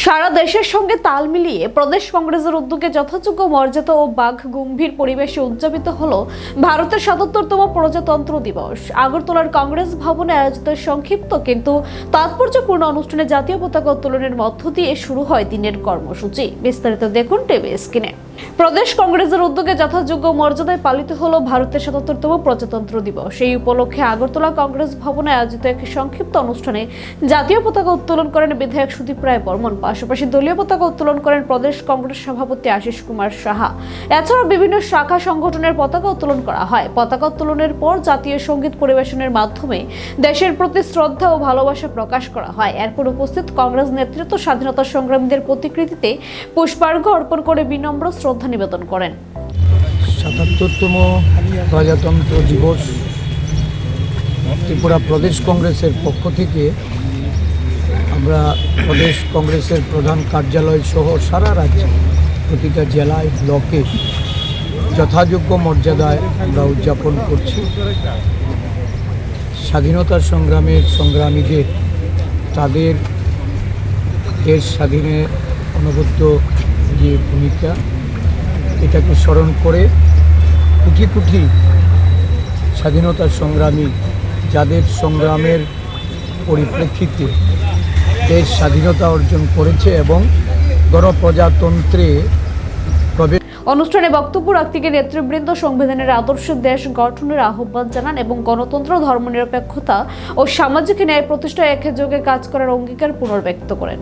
সারা দেশের সঙ্গে তাল মিলিয়ে প্রদেশ কংগ্রেসের উদ্যোগে যথাযোগ্য মর্যাদা ও বাঘ গম্ভীর পরিবেশে উদযাপিত হল ভারতের সাতাত্তরতম প্রজাতন্ত্র দিবস। আগরতলার কংগ্রেস ভবনে আয়োজিত সংক্ষিপ্ত কিন্তু তাৎপর্যপূর্ণ অনুষ্ঠানে জাতীয় পতাকা উত্তোলনের মধ্য দিয়ে শুরু হয় দিনের কর্মসূচি। বিস্তারিত দেখুন টিভি স্ক্রিনে। প্রদেশ কংগ্রেসের উদ্যোগে যথাযোগ্য মর্যাদায় পালিত হলো ভারতের সাতাত্তরতম প্রজাতন্ত্র দিবস। এই উপলক্ষে আগরতলা কংগ্রেস ভবনে আয়োজিত এক সংক্ষিপ্ত অনুষ্ঠানে জাতীয় পতাকা উত্তোলন করেন বিধায়ক সুদীপ রায় বর্মন। পাশাপাশি দলীয় পতাকা উত্তোলন করেন প্রদেশ কংগ্রেস সভাপতি আশিস কুমার সাহা। এছাড়াও বিভিন্ন শাখা সংগঠনের পতাকা উত্তোলন করা হয়। পতাকা উত্তোলনের পর জাতীয় সংগীত পরিবেশনের মাধ্যমে দেশের প্রতি শ্রদ্ধা ও ভালোবাসা প্রকাশ করা হয়। এরপর উপস্থিত কংগ্রেস নেতৃত্ব স্বাধীনতা সংগ্রামীদের প্রতিকৃতিতে পুষ্পার্ঘ্য অর্পণ করে বিনম্র শ্রদ্ধা নিবেদন করেন। সাতাত্তরতম প্রজাতন্ত্র দিবস ত্রিপুরা প্রদেশ কংগ্রেসের পক্ষ থেকে আমরা প্রদেশ কংগ্রেসের প্রধান কার্যালয় সহ সারা রাজ্যে প্রতিটা জেলায়, ব্লকে যথাযোগ্য মর্যাদায় আমরা উদযাপন করছি। স্বাধীনতা সংগ্রামের সংগ্রামীদের, তাদের দেশ স্বাধীনে অনবদ্য যে ভূমিকা, এটাকে স্মরণ করে কোটি কোটি স্বাধীনতা সংগ্রামী যাদের সংগ্রামের পরিপ্রেক্ষিতে দেশ স্বাধীনতা অর্জন করেছে এবং গণপ্রজাতন্ত্রে অনুষ্ঠানে বক্তব্য রাখতে গিয়ে নেতৃবৃন্দ সংবিধানের আদর্শ দেশ গঠনের আহ্বান জানান এবং গণতন্ত্র, ধর্মনিরপেক্ষতা ও সামাজিক ন্যায় প্রতিষ্ঠায় একযোগে কাজ করার অঙ্গীকার পুনর্ব্যক্ত করেন।